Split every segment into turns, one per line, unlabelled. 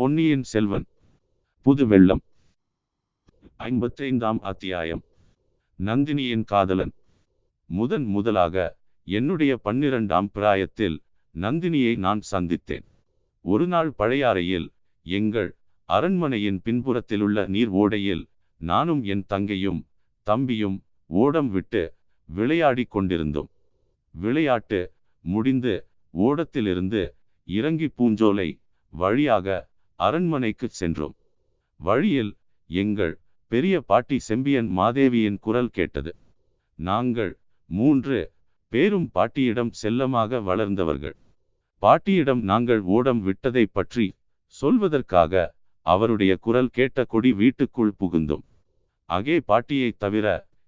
பொன்னியின் செல்வன். புது வெள்ளம். ஐம்பத்தைந்தாம் அத்தியாயம். நந்தினியின் காதலன். முதன் முதலாக என்னுடைய பன்னிரண்டாம் பிராயத்தில் நந்தினியை நான் சந்தித்தேன். ஒரு நாள் பழையாறையில் எங்கள் அரண்மனையின் பின்புறத்திலுள்ள நீர் ஓடையில் நானும் என் தங்கையும் தம்பியும் ஓடம் விட்டு விளையாடிக் கொண்டிருந்தோம். விளையாட்டு முடிந்து ஓடத்திலிருந்து இறங்கி பூஞ்சோலை வழியாக அரண்மனைக்குச் சென்றோம். வழியில் எங்கள் பெரிய பாட்டி செம்பியன் மாதேவியின் குரல் கேட்டது. நாங்கள் மூன்று பேரும் பாட்டியிடம் செல்லமாக வளர்ந்தவர்கள். பாட்டியிடம் நாங்கள் ஓடம் விட்டதை பற்றி சொல்வதற்காக அவருடைய குரல் கேட்ட கொடி வீட்டுக்குள் புகுந்தோம். அகே பாட்டியை தவிர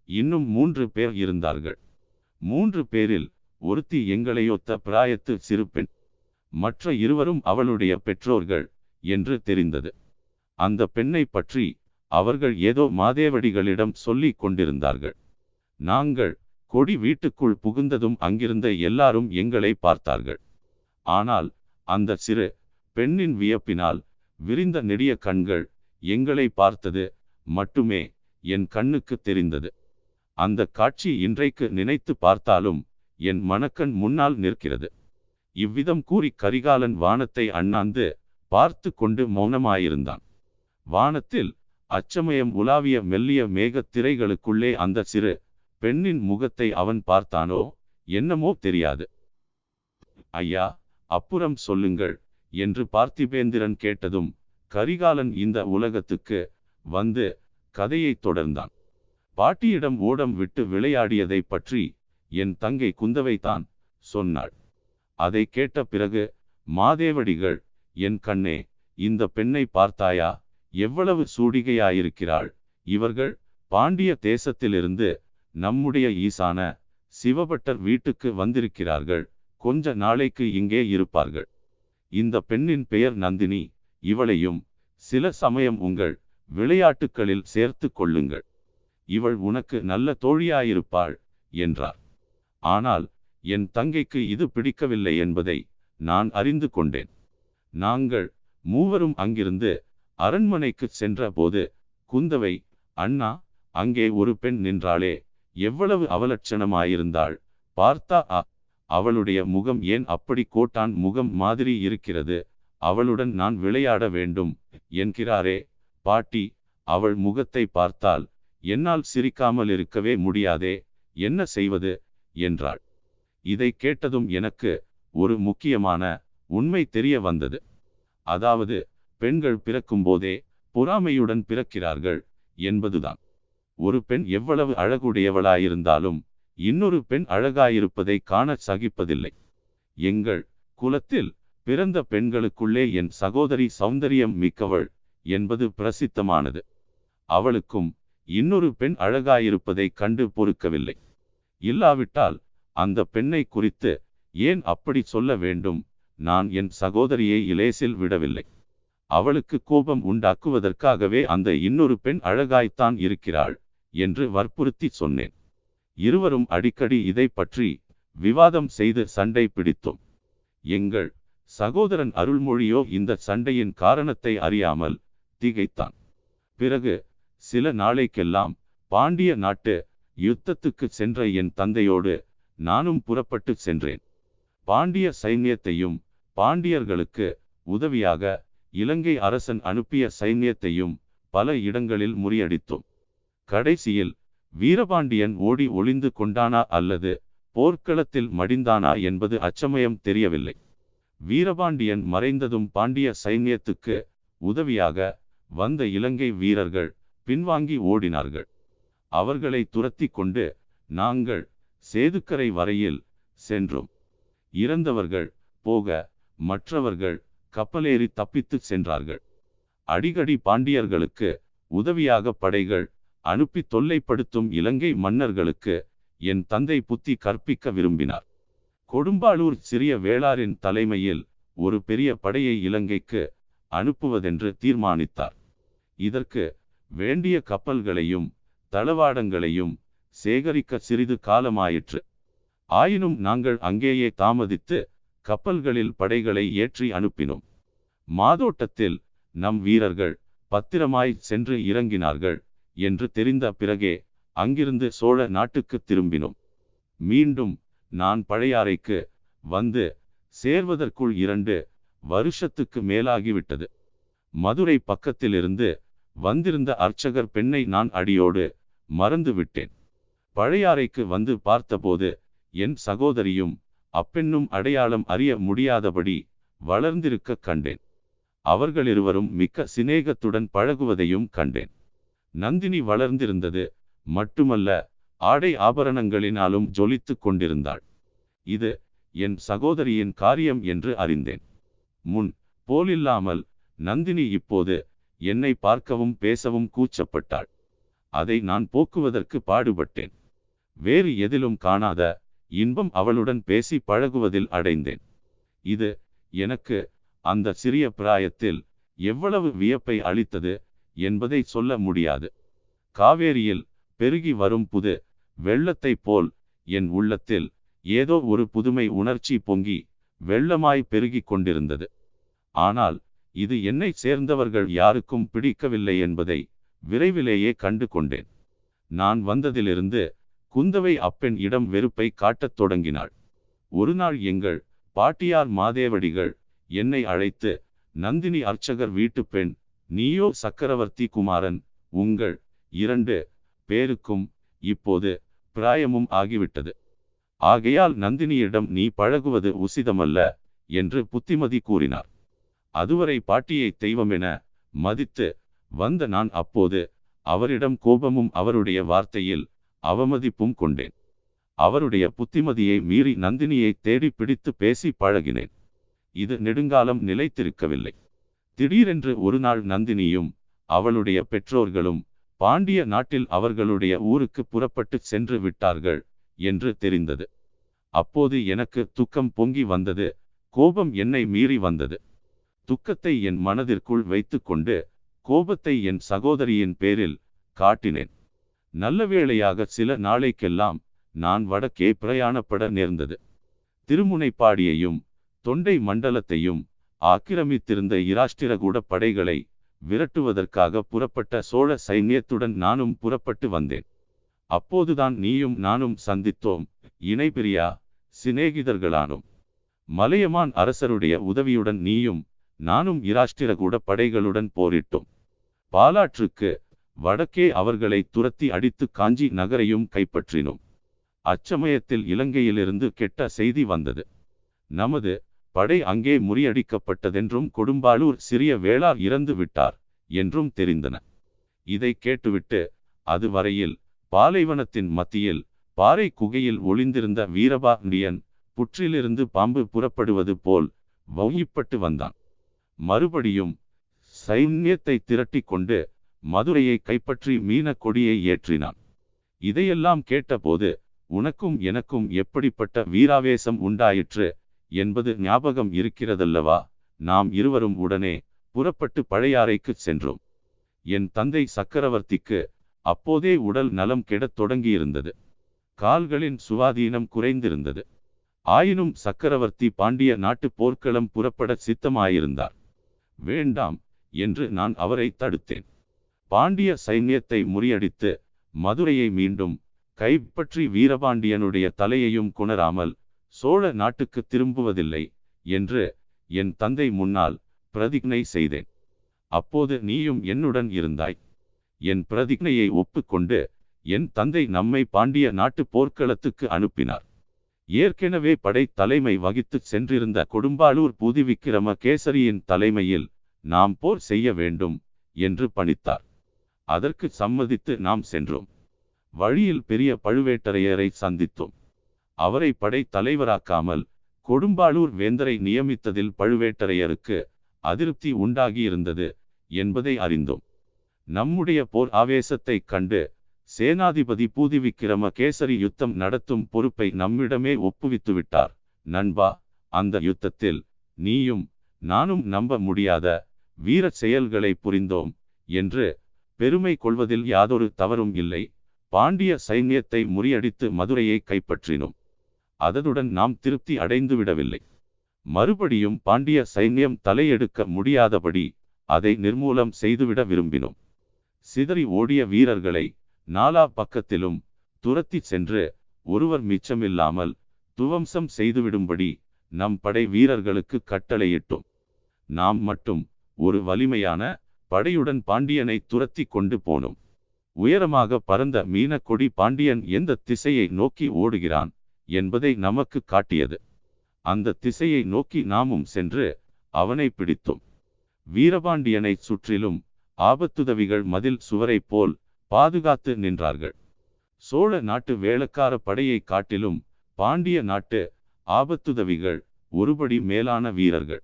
இன்னும் மூன்று பேர் இருந்தார்கள். மூன்று பேரில் ஒருத்தி எங்களையொத்த பிராயத்து சிறுபெண் மற்ற இருவரும் அவளுடைய பெற்றோர்கள். என்று தெரிந்தது. அந்த பெண்ணை பற்றி அவர்கள் ஏதோ மாதேவடிகளிடம் சொல்லிக் கொண்டிருந்தார்கள். நாங்கள் கொடி வீட்டுக்குள் புகுந்ததும் அங்கிருந்த எல்லாரும் எங்களை பார்த்தார்கள். ஆனால் அந்த சிறு பெண்ணின் வியப்பினால் விரிந்த நெடிய கண்கள் எங்களை பார்த்தது மட்டுமே என் கண்ணுக்கு தெரிந்தது. அந்த காட்சி இன்றைக்கு நினைத்து பார்த்தாலும் என் மனக்கண் முன்னால் நிற்கிறது. இவ்விதம் கூறி கரிகாலன் வானத்தை அண்ணாந்து பார்த்து கொண்டு மௌனமாயிருந்தான். வானத்தில் அச்சமயம் உலாவிய மெல்லிய மேகத் திரைகளுக்குள்ளே அந்த சிறு பெண்ணின் முகத்தை அவன் பார்த்தானோ என்னமோ தெரியாது. ஐயா அப்புறம் சொல்லுங்கள் என்று பார்த்திபேந்திரன் கேட்டதும் கரிகாலன் இந்த உலகத்துக்கு வந்து கதையை தொடர்ந்தான். பாட்டியிடம் ஓடம் விட்டு விளையாடியதை பற்றி என் தங்கை குந்தவை தான் சொன்னாள். அதை கேட்ட பிறகு மாதேவடிகள் என் கண்ணே இந்த பெண்ணை பார்த்தாயா? எவ்வளவு சூடிகையாயிருக்கிறாள். இவர்கள் பாண்டிய தேசத்திலிருந்து நம்முடைய ஈசான சிவபட்டர் வீட்டுக்கு வந்திருக்கிறார்கள். கொஞ்ச நாளைக்கு இங்கே இருப்பார்கள். இந்த பெண்ணின் பெயர் நந்தினி. இவளையும் சில சமயம் உங்கள் விளையாட்டுகளில் சேர்த்து கொள்ளுங்கள். இவள் உனக்கு நல்ல தோழியாயிருப்பாள் என்றார். ஆனால் என் தங்கைக்கு இது பிடிக்கவில்லை என்பதை நான் அறிந்து கொண்டேன். நாங்கள் மூவரும் அங்கிருந்து அரண்மனைக்கு சென்ற போது குந்தவை அண்ணா அங்கே ஒரு பெண் நின்றாளே எவ்வளவு அவலட்சணமாயிருந்தாள் பார்த்தா அ அவளுடைய முகம் ஏன் அப்படி கோட்டான் முகம் மாதிரி இருக்கிறது அவளுடன் நான் விளையாட வேண்டும் என்கிறாரே பாட்டி அவள் முகத்தை பார்த்தால் என்னால் சிரிக்காமல் இருக்கவே முடியாதே என்ன செய்வது என்றாள். இதை கேட்டதும் எனக்கு ஒரு முக்கியமான உண்மை தெரிய வந்தது. அதாவது பெண்கள் பிறக்கும்போதே பொறாமையுடன் பிறக்கிறார்கள் என்பதுதான். ஒரு பெண் எவ்வளவு அழகுடையவளாயிருந்தாலும் இன்னொரு பெண் அழகாயிருப்பதை காண சகிப்பதில்லை. எங்கள் குலத்தில் பிறந்த பெண்களுக்குள்ளே என் சகோதரி சௌந்தரியம் மிக்கவள் என்பது பிரசித்தமானது. அவளுக்கும் இன்னொரு பெண் அழகாயிருப்பதை கண்டு பொறுக்கவில்லை. இல்லாவிட்டால் அந்த பெண்ணை குறித்து ஏன் அப்படி சொல்ல வேண்டும்? நான் என் சகோதரியை இலேசில் விடவில்லை. அவளுக்கு கோபம் உண்டாக்குவதற்காகவே அந்த இன்னொரு பெண் அழகாய்த்தான் இருக்கிறாள் என்று வற்புறுத்தி சொன்னேன். இருவரும் அடிக்கடி இதை பற்றி விவாதம் செய்து சண்டை பிடித்தோம். எங்கள் சகோதரன் அருள்மொழியோ இந்த சண்டையின் காரணத்தை அறியாமல் திகைத்தான். பிறகு சில நாளைக்கெல்லாம் பாண்டிய நாட்டு யுத்தத்துக்கு சென்ற என் தந்தையோடு நானும் புறப்பட்டு சென்றேன். பாண்டிய சைன்யத்தையும் பாண்டியர்களுக்கு உதவியாக இலங்கை அரசன் அனுப்பிய சைன்யத்தையும் பல இடங்களில் முறியடித்தோம். கடைசியில் வீரபாண்டியன் ஓடி ஒளிந்து கொண்டானா அல்லது போர்க்களத்தில் மடிந்தானா என்பது அச்சமயம் தெரியவில்லை. வீரபாண்டியன் மறைந்ததும் பாண்டிய சைன்யத்துக்கு உதவியாக வந்த இலங்கை வீரர்கள் பின்வாங்கி ஓடினார்கள். அவர்களை துரத்தி கொண்டு நாங்கள் சேதுக்கரை வரையில் சென்றோம். இறந்தவர்கள் போக மற்றவர்கள் கப்பலேறி தப்பித்துச் சென்றார்கள். அடிக்கடி பாண்டியர்களுக்கு உதவியாக படைகள் அனுப்பி தொல்லைப்படுத்தும் இலங்கை மன்னர்களுக்கு என் தந்தை புத்தி கற்பிக்க விரும்பினார். கொடும்பாளூர் சிறிய வேளாரின் தலைமையில் ஒரு பெரிய படையை இலங்கைக்கு அனுப்புவதென்று தீர்மானித்தார். இதற்கு வேண்டிய கப்பல்களையும் தளவாடங்களையும் சேகரிக்க சிறிது காலமாயிற்று. ஆயினும் நாங்கள் அங்கேயே தாமதித்து கப்பல்களில் படைகளை ஏற்றி அனுப்பினோம். மாதோட்டத்தில் நம் வீரர்கள் பத்திரமாய் சென்று இறங்கினார்கள் என்று தெரிந்த பிறகே அங்கிருந்து சோழ நாட்டுக்கு திரும்பினோம். மீண்டும் நான் பழையாறைக்கு வந்து சேர்வதற்குள் இரண்டு வருஷத்துக்கு மேலாகிவிட்டது. மதுரை பக்கத்திலிருந்து வந்திருந்த அர்ச்சகர் பெண்ணை நான் அடியோடு மறந்து விட்டேன் பழையாறைக்கு வந்து பார்த்தபோது என் சகோதரியும் அப்பெண்ணும் அடையாளம் அறிய முடியாதபடி வளர்ந்திருக்க கண்டேன். அவர்களிருவரும் மிக்க சிநேகத்துடன் பழகுவதையும் கண்டேன். நந்தினி வளர்ந்திருந்தது மட்டுமல்ல ஆடை ஆபரணங்களினாலும் ஜொலித்து கொண்டிருந்தாள். இது என் சகோதரியின் காரியம் என்று அறிந்தேன். முன் போலில்லாமல் நந்தினி இப்போது என்னை பார்க்கவும் பேசவும் கூச்சப்பட்டாள். அதை நான் போக்குவதற்கு பாடுபட்டேன். வேறு எதிலும் காணாத இன்பம் அவளுடன் பேசி பழகுவதில் அடைந்தேன். இது எனக்கு அந்த சிறிய பிராயத்தில் எவ்வளவு வியப்பை அளித்தது என்பதை சொல்ல முடியாது. காவேரியில் பெருகி வரும் புது வெள்ளத்தைப் போல் என் உள்ளத்தில் ஏதோ ஒரு புதுமை உணர்ச்சி பொங்கி வெள்ளமாய் பெருகிக் கொண்டிருந்தது. ஆனால் இது என்னை சேர்ந்தவர்கள் யாருக்கும் பிடிக்கவில்லை என்பதை விரைவிலேயே கண்டு கொண்டேன் நான் வந்ததிலிருந்து குந்தவை அப்பெண் இடம் வெறுப்பை காட்டத் தொடங்கினாள். ஒரு நாள் எங்கள் பாட்டியார் மாதேவடிகள் என்னை அழைத்து நந்தினி அர்ச்சகர் வீட்டு பெண் நீயோ சக்கரவர்த்தி குமாரன் உங்கள் இரண்டு பேருக்கும் இப்போது பிராயமும் ஆகிவிட்டது. ஆகையால் நந்தினியிடம் நீ பழகுவது உசிதமல்ல என்று புத்திமதி கூறினார். அதுவரை பாட்டியை தெய்வமென மதித்து வந்த நான் அப்போது அவரிடம் கோபமும் அவருடைய வார்த்தையில் அவமதிப்பும் கொண்டேன். அவருடைய புத்திமதியை மீறி நந்தினியை தேடி பிடித்து பேசி பழகினேன். இது நெடுங்காலம் நிலைத்திருக்கவில்லை. திடீரென்று ஒரு நாள் நந்தினியும் அவளுடைய பெற்றோர்களும் பாண்டிய நாட்டில் அவர்களுடைய ஊருக்கு புறப்பட்டு சென்று விட்டார்கள் என்று தெரிந்தது. அப்போது எனக்கு துக்கம் பொங்கி வந்தது கோபம் என்னை மீறி வந்தது. துக்கத்தை என் மனதிற்குள் வைத்துக்கொண்டு கோபத்தை என் சகோதரியின் பேரில் காட்டினேன். நல்ல வேளையாக சில நாளைக்கெல்லாம் நான் வடக்கே பிரயாணப்பட நேர்ந்தது. திருமுனைப்பாடியையும் தொண்டை மண்டலத்தையும் ஆக்கிரமித்திருந்த இராஷ்டிரகூட படைகளை விரட்டுவதற்காக புறப்பட்ட சோழ சைன்யத்துடன் நானும் புறப்பட்டு வந்தேன். அப்போதுதான் நீயும் நானும் சந்தித்தோம். இணைபிரியா சிநேகிதர்களானோம். மலையமான் அரசருடைய உதவியுடன் நீயும் நானும் இராஷ்டிரகூட படைகளுடன் போரிட்டோம். பாலாற்றுக்கு வடக்கே அவர்களை துரத்தி அடித்து காஞ்சி நகரையும் கைப்பற்றினோம். அச்சமயத்தில் இலங்கையிலிருந்து கெட்ட செய்தி வந்தது. நமது படை அங்கே முறியடிக்கப்பட்டதென்றும் கொடும்பாளூர் சிறிய வேளார் இறந்து விட்டார் என்றும் தெரிந்தன. இதை கேட்டுவிட்டு அதுவரையில் பாலைவனத்தின் மத்தியில் பாறை குகையில் ஒளிந்திருந்த வீரபாண்டியன் புற்றிலிருந்து பாம்பு புறப்படுவது போல் வௌகிப்பட்டு வந்தான். மறுபடியும் சைன்யத்தை திரட்டி கொண்டு மதுரையை கைப்பற்றி மீன கொடியை ஏற்றினான். இதையெல்லாம் கேட்டபோது உனக்கும் எனக்கும் எப்படிப்பட்ட வீராவேசம் உண்டாயிற்று என்பது ஞாபகம் இருக்கிறதல்லவா? நாம் இருவரும் உடனே புறப்பட்டு பழையாறைக்கு சென்றோம். என் தந்தை சக்கரவர்த்திக்கு அப்போதே உடல் நலம் கெடத் தொடங்கியிருந்தது. கால்களின் சுவாதீனம் குறைந்திருந்தது. ஆயினும் சக்கரவர்த்தி பாண்டிய நாட்டு போர்க்களம் புறப்பட சித்தமாயிருந்தார். வேண்டாம் என்று நான் அவரை தடுத்தேன். பாண்டிய சைன்யத்தை முறியடித்து மதுரையை மீண்டும் கைப்பற்றி வீரபாண்டியனுடைய தலையையும் குணராமல் சோழ நாட்டுக்கு திரும்புவதில்லை என்று என் தந்தை முன்னால் பிரதிக்னை செய்தேன். அப்போது நீயும் என்னுடன் இருந்தாய். என் பிரதிக்னையை ஒப்புக்கொண்டு என் தந்தை நம்மை பாண்டிய நாட்டு போர்க்களத்துக்கு அனுப்பினார். ஏற்கனவே படை தலைமை வகித்து சென்றிருந்த கொடும்பாளூர் பூதிவிக்கிரம கேசரியின் தலைமையில் நாம் போர் செய்ய வேண்டும் என்று பணித்தார். அதற்கு சம்மதித்து நாம் சென்றோம். வழியில் பெரிய பழுவேட்டரையரை சந்தித்தோம். அவரை படை தலைவராக்காமல் கொடும்பாளூர் வேந்தரை நியமித்ததில் பழுவேட்டரையருக்கு அதிருப்தி உண்டாகியிருந்தது என்பதை அறிந்தோம். நம்முடைய போர் ஆவேசத்தை கண்டு சேனாதிபதி பூதிவிக்கிரம கேசரி யுத்தம் நடத்தும் பொறுப்பை நம்மிடமே ஒப்புவித்துவிட்டார். நண்பா அந்த யுத்தத்தில் நீயும் நானும் நம்ப முடியாத வீர செயல்களை புரிந்தோம் என்று பெருமை கொள்வதில் யாதொரு தவறும் இல்லை. பாண்டிய சைன்யத்தை முறியடித்து மதுரையை கைப்பற்றினோம். அதனுடன் நாம் திருப்தி அடைந்து விடவில்லை. மறுபடியும் பாண்டிய சைன்யம் தலையெடுக்க முடியாதபடி அதை நிர்மூலம் செய்துவிட விரும்பினோம். சிதறி ஓடிய வீரர்களை நாலா பக்கத்திலும் துரத்தி சென்று ஒருவர் மிச்சமில்லாமல் துவம்சம் செய்துவிடும்படி நம் படை வீரர்களுக்கு கட்டளையிட்டோம். நாம் மட்டும் ஒரு வலிமையான படையுடன் பாண்டியனை துரத்தி கொண்டு போனோம். உயரமாக பறந்த மீனக்கொடி பாண்டியன் எந்த திசையை நோக்கி ஓடுகிறான் என்பதை நமக்கு காட்டியது. அந்த திசையை நோக்கி நாமும் சென்று அவனை பிடித்தோம். வீரபாண்டியனை சுற்றிலும் ஆபத்துதவிகள் மதில் சுவரை போல் பாதுகாத்து நின்றார்கள். சோழ நாட்டு வேளக்கார படையை காட்டிலும் பாண்டிய நாட்டு ஆபத்துதவிகள் ஒருபடி மேலான வீரர்கள்.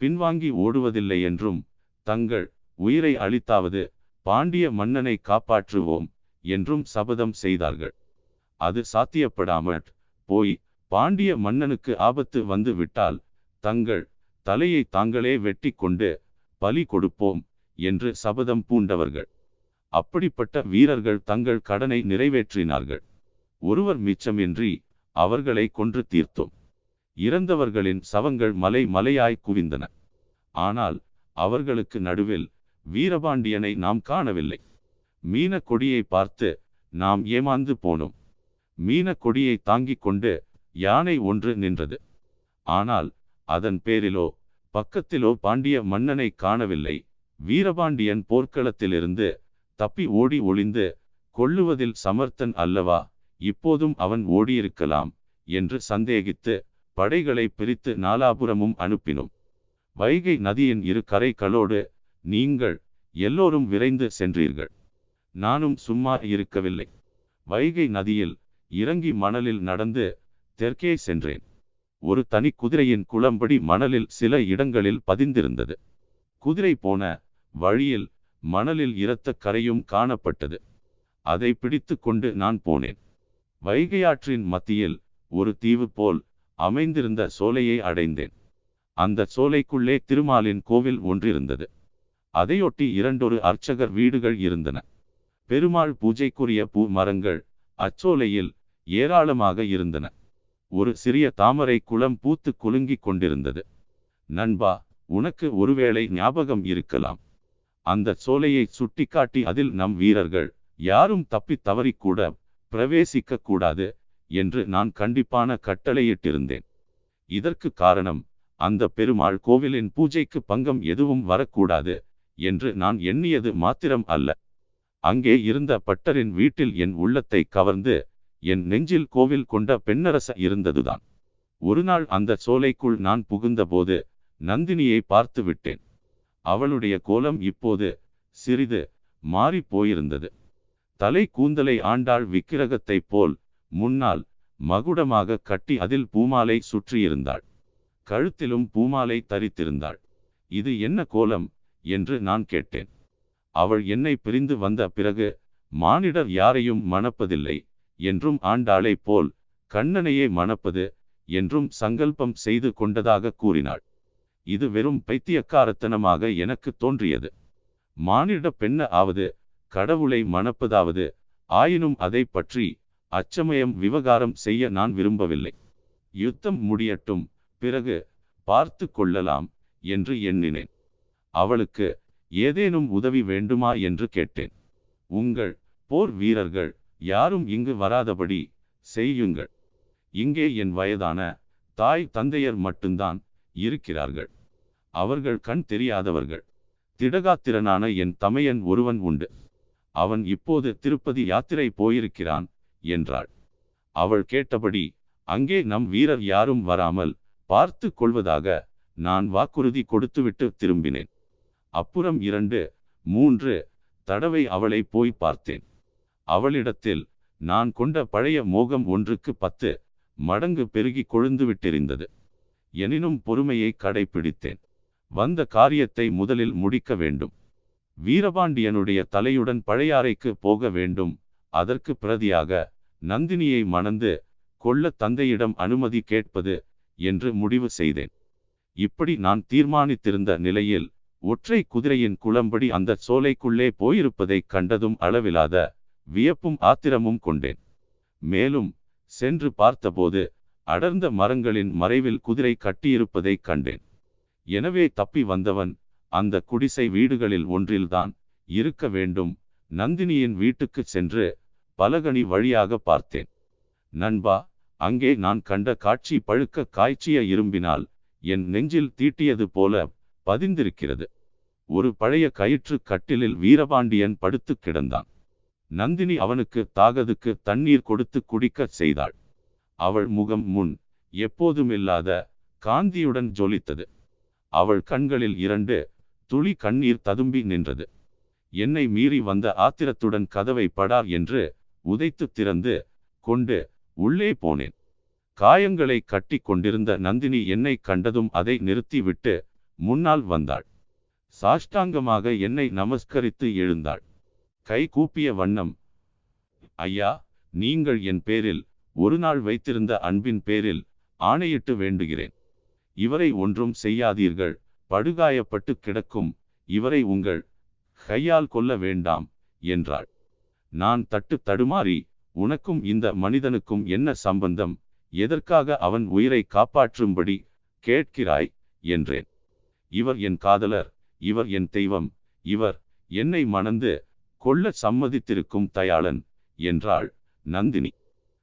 பின்வாங்கி ஓடுவதில்லை என்றும் தங்கள் உயிரை அளித்தாவது பாண்டிய மன்னனை காப்பாற்றுவோம் என்றும் சபதம் செய்தார்கள். அது சாத்தியப்படாமல் போய் பாண்டிய மன்னனுக்கு ஆபத்து வந்து விட்டால் தங்கள் தலையை தாங்களே வெட்டி கொண்டு பலி கொடுப்போம் என்று சபதம் பூண்டவர்கள். அப்படிப்பட்ட வீரர்கள் தங்கள் கடனை நிறைவேற்றினார்கள். ஒருவர் மிச்சமின்றி அவர்களை கொன்று தீர்த்தோம். இறந்தவர்களின் சவங்கள் மலை மலையாய் குவிந்தன. ஆனால் அவர்களுக்கு நடுவில் வீரபாண்டியனை நாம் காணவில்லை. மீன கொடியை பார்த்து நாம் ஏமாந்து போனோம். மீன கொடியை தாங்கிக் கொண்டு யானை ஒன்று நின்றது. ஆனால் அதன் பேரிலோ பக்கத்திலோ பாண்டிய மன்னனை காணவில்லை. வீரபாண்டியன் போர்க்களத்திலிருந்து தப்பி ஓடி ஒளிந்து கொள்ளுவதில் சமர்த்தன் அல்லவா? இப்போதும் அவன் ஓடியிருக்கலாம் என்று சந்தேகித்து படைகளை பிரித்து நாலாபுரமும் அனுப்பினோம். வைகை நதியின் இரு கரைகளோடு நீங்கள் எல்லோரும் விரைந்து சென்றீர்கள். நானும் சும்மா இருக்கவில்லை. வைகை நதியில் இறங்கி மணலில் நடந்து தெற்கே சென்றேன். ஒரு தனி குதிரையின் குளம்படி மணலில் சில இடங்களில் பதிந்திருந்தது. குதிரை போன வழியில் மணலில் இரத்த கரையும் காணப்பட்டது. அதை பிடித்து கொண்டு நான் போனேன். வைகையாற்றின் மத்தியில் ஒரு தீவு போல் அமைந்திருந்த சோலையை அடைந்தேன். அந்த சோலைக்குள்ளே திருமாலின் கோவில் ஒன்றிருந்தது. அதையொட்டி இரண்டொரு அர்ச்சகர் வீடுகள் இருந்தன. பெருமாள் பூஜைக்குரிய பூ மரங்கள் அச்சோலையில் ஏராளமாக இருந்தன. ஒரு சிறிய தாமரை குளம் பூத்து குலுங்கிக் கொண்டிருந்தது. நண்பா உனக்கு ஒருவேளை ஞாபகம் இருக்கலாம். அந்த சோலையை சுட்டிக்காட்டி அதில் நம் வீரர்கள் யாரும் தப்பி தவறிக்கூட பிரவேசிக்க கூடாது என்று நான் கண்டிப்பான கட்டளையிட்டிருந்தேன். இதற்கு காரணம் அந்த பெருமாள் கோவிலின் பூஜைக்கு பங்கம் எதுவும் வரக்கூடாது என்று நான் எண்ணியது மாத்திரம் அல்ல. அங்கே இருந்த பட்டரின் வீட்டில் என் உள்ளத்தை கவர்ந்து என் நெஞ்சில் கோவில் கொண்ட பெண்ணரச இருந்ததுதான். ஒரு நாள் அந்த சோலைக்குள் நான் புகுந்தபோது நந்தினியை பார்த்து விட்டேன் அவளுடைய கோலம் இப்போது சிறிது மாறி போயிருந்தது. தலை கூந்தலை ஆண்டாள் விக்கிரகத்தைப் போல் முன்னால் மகுடமாக கட்டி அதில் பூமாலை சுற்றியிருந்தாள். கழுத்திலும் பூமாலை தரித்திருந்தாள். இது என்ன கோலம்? என்று நான் கேட்டேன். அவள் என்னை பிரிந்து வந்த பிறகு மானிடர் யாரையும் மணப்பதில்லை என்றும் ஆண்டாளை போல் கண்ணனையே மணப்பது என்றும் சங்கல்பம் செய்து கொண்டதாக கூறினாள். இது வெறும் பைத்தியக்காரத்தனமாக எனக்கு தோன்றியது. மானிட பெண்ண ஆவது கடவுளை மணப்பதாவது ஆயினும் அதை பற்றி அச்சமயம் விவகாரம் செய்ய நான் விரும்பவில்லை. யுத்தம் முடியட்டும் பிறகு பார்த்து கொள்ளலாம் என்று எண்ணினேன். அவளுக்கு ஏதேனும் உதவி வேண்டுமா என்று கேட்டேன். உங்கள் போர் வீரர்கள் யாரும் இங்கு வராதபடி செய்யுங்கள். இங்கே என் வயதான தாய் தந்தையர் மட்டும்தான் இருக்கிறார்கள். அவர்கள் கண் தெரியாதவர்கள். திடகாத்திரனான என் தமையன் ஒருவன் உண்டு. அவன் இப்போது திருப்பதி யாத்திரை போயிருக்கிறான் என்றாள். அவள் கேட்டபடி அங்கே நம் வீரர் யாரும் வராமல் பார்த்து கொள்வதாக நான் வாக்குறுதி கொடுத்துவிட்டு திரும்பினேன். அப்புறம் இரண்டு மூன்று தடவை அவளை போய் பார்த்தேன். அவளிடத்தில் நான் கொண்ட பழைய மோகம் ஒன்றுக்கு பத்து மடங்கு பெருகி கொழுந்து விட்டிருந்தது. எனினும் பொறுமையை கடைபிடித்தேன் வந்த காரியத்தை முதலில் முடிக்க வேண்டும். வீரபாண்டியனுடைய தலையுடன் பழையாறைக்கு போக வேண்டும். அதற்கு பிரதியாக நந்தினியை மணந்து கொள்ள தந்தையிடம் அனுமதி கேட்பது என்று முடிவு செய்தேன். இப்படி நான் தீர்மானித்திருந்த நிலையில் ஒற்றை குதிரையின் குளம்படி அந்த சோலைக்குள்ளே போயிருப்பதைக் கண்டதும் அளவிலாத வியப்பும் ஆத்திரமும் கொண்டேன். மேலும் சென்று பார்த்தபோது அடர்ந்த மரங்களின் மறைவில் குதிரை கட்டியிருப்பதைக் கண்டேன். எனவே தப்பி வந்தவன் அந்த குடிசை வீடுகளில் ஒன்றில்தான் இருக்க வேண்டும். நந்தினியின் வீட்டுக்கு சென்று பலகனி வழியாக பார்த்தேன். நண்பா அங்கே நான் கண்ட காட்சி பழுக்க காய்ச்சிய இரும்பினால் என் நெஞ்சில் தீட்டியது போல பதிந்திருக்கிறது. ஒரு பழைய கயிற்று கட்டிலில் வீரபாண்டியன் படுத்து கிடந்தான். நந்தினி அவனுக்கு தாகதுக்கு தண்ணீர் கொடுத்து குடிக்கச் செய்தாள். அவள் முகம் முன் எப்போதுமில்லாத காந்தியுடன் ஜொலித்தது. அவள் கண்களில் இரண்டு துளி கண்ணீர் ததும்பி நின்றது. என்னை மீறி வந்த ஆத்திரத்துடன் கதவை படார் என்று உதைத்து திறந்து கொண்டு உள்ளே போனேன். காயங்களை கட்டி கொண்டிருந்த நந்தினி என்னை கண்டதும் அதை நிறுத்திவிட்டு முன்னால் வந்தாள். சாஷ்டாங்கமாக என்னை நமஸ்கரித்து எழுந்தாள். கை கூப்பிய வண்ணம் ஐயா நீங்கள் என் பேரில் ஒரு நாள் வைத்திருந்த அன்பின் பேரில் ஆணையிட்டு வேண்டுகிறேன். இவரை ஒன்றும் செய்யாதீர்கள் படுகாயப்பட்டு கிடக்கும் இவரை உங்கள் கையால் கொல்ல வேண்டாம் என்றாள். நான் தட்டு தடுமாறி உனக்கும் இந்த மனிதனுக்கும் என்ன சம்பந்தம் எதற்காக அவன் உயிரை காப்பாற்றும்படி கேட்கிறாய் என்றேன். இவர் என் காதலர் இவர் என் தெய்வம் இவர் என்னை மணந்து கொள்ள சம்மதித்திருக்கும் தயாளன் என்றாள் நந்தினி.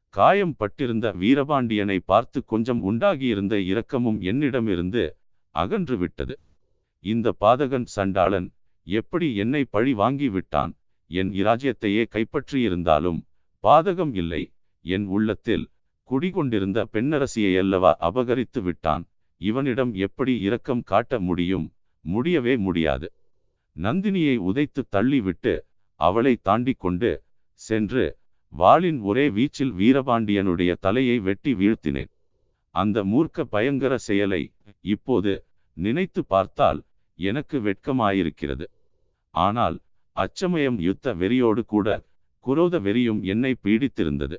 காயம் பட்டிருந்த வீரபாண்டியனை பார்த்து கொஞ்சம் உண்டாகியிருந்த இரக்கமும் என்னிடமிருந்து அகன்று விட்டது. இந்த பாதகன் சண்டாளன் எப்படி என்னை பழி வாங்கி விட்டான்? என் இராஜ்யத்தையே கைப்பற்றியிருந்தாலும் பாதகம் இல்லை. என் உள்ளத்தில் குடிகொண்டிருந்த பெண்ணரசியை அல்லவா அபகரித்து விட்டான்? இவனிடம் எப்படி இரக்கம் காட்ட முடியும்? முடியவே முடியாது. நந்தினியை உதைத்து தள்ளிவிட்டு அவளை தாண்டி கொண்டு சென்று வாளின் ஒரே வீச்சில் வீரபாண்டியனுடைய தலையை வெட்டி வீழ்த்தினேன். அந்த மூர்க்க பயங்கர செயலை இப்போது நினைத்து பார்த்தால் எனக்கு வெட்கமாயிருக்கிறது. ஆனால் அச்சமயம் யுத்த வெறியோடு கூட குரோத வெறியும் என்னை பீடித்திருந்தது.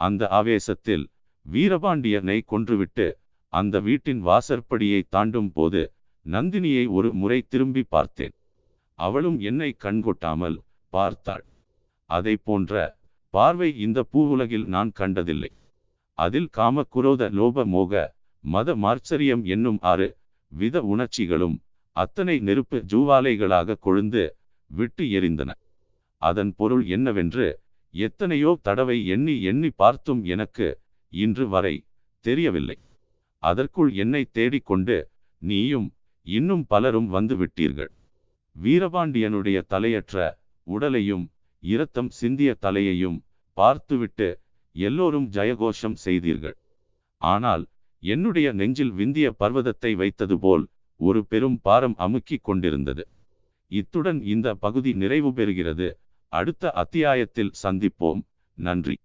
அந்த ஆவேசத்தில் வீரபாண்டியனை கொன்றுவிட்டு அந்த வீட்டின் வாசற்படியை தாண்டும் போது நந்தினியை ஒரு முறை திரும்பி பார்த்தேன். அவளும் என்னை கண்கொட்டாமல் பார்த்தாள். அதை போன்ற பார்வை இந்த பூவுலகில் நான் கண்டதில்லை. அதில் காம குரோத லோப மோக மத மார்ச்சரியம் என்னும் ஆறு வித உணர்ச்சிகளும் அத்தனை நெருப்பு ஜூவாலைகளாக கொழுந்து விட்டு எரிந்தன. அதன் பொருள் என்னவென்று எத்தனையோ தடவை எண்ணி எண்ணி பார்த்தும் எனக்கு இன்று வரை தெரியவில்லை. அதற்குள் என்னை தேடிக்கொண்டு நீயும் இன்னும் பலரும் வந்து விட்டீர்கள் வீரபாண்டியனுடைய தலையற்ற உடலையும் இரத்தம் சிந்திய தலையையும் பார்த்துவிட்டு எல்லோரும் ஜயகோஷம் செய்தீர்கள். ஆனால் என்னுடைய நெஞ்சில் விந்திய பர்வதத்தை வைத்தது போல் ஒரு பெரும் பாரம் அமுக்கிக் கொண்டிருந்தது. இத்துடன் இந்த பகுதி நிறைவு பெறுகிறது. அடுத்த அத்தியாயத்தில் சந்திப்போம். நன்றி.